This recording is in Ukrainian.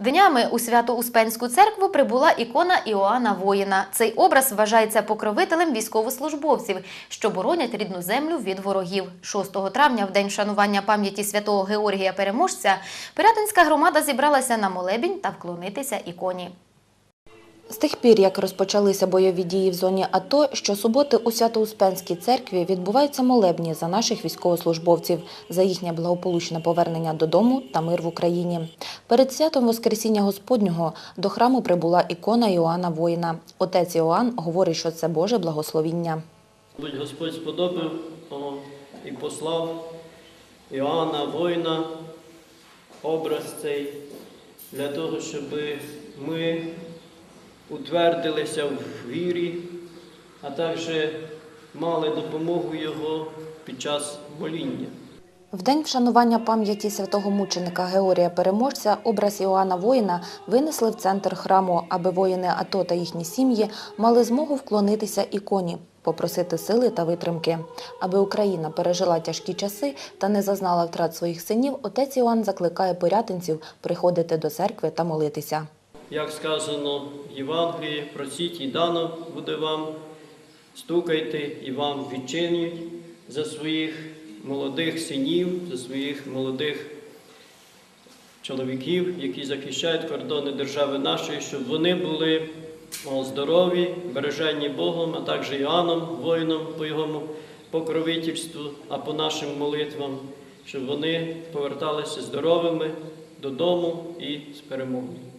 Днями у Свято-Успенську церкву прибула ікона Іоанна Воїна. Цей образ вважається покровителем військовослужбовців, що боронять рідну землю від ворогів. 6 травня, в день вшанування пам'яті святого Георгія Переможця, Пирятинська громада зібралася на молебінь та вклонитися іконі. З тих пір, як розпочалися бойові дії в зоні АТО, щосуботи у Свято-Успенській церкві відбуваються молебні за наших військовослужбовців, за їхнє благополучне повернення додому та мир в Україні. Перед святом Воскресіння Господнього до храму прибула ікона Іоанна Воїна. Отець Іоанн говорить, що це Боже благословіння. Будь Господь сподобав і послав Іоанна воїна, образ цей, для того, щоб ми утвердилися в вірі, а також мали допомогу Його під час моління. В день вшанування пам'яті святого мученика Георгія Переможця образ Іоанна Воїна винесли в центр храму, аби воїни АТО та їхні сім'ї мали змогу вклонитися іконі, попросити сили та витримки. Аби Україна пережила тяжкі часи та не зазнала втрат своїх синів, отець Іоанн закликає порятинців приходити до церкви та молитися. Як сказано в Євангелії, просіть і дано буде вам, стукайте і вам відчинять за своїх молодих синів, за своїх молодих чоловіків, які захищають кордони держави нашої, щоб вони були здорові, бережені Богом, а також Іоанном, воїном по його покровительству, а по нашим молитвам, щоб вони поверталися здоровими додому і з перемогою.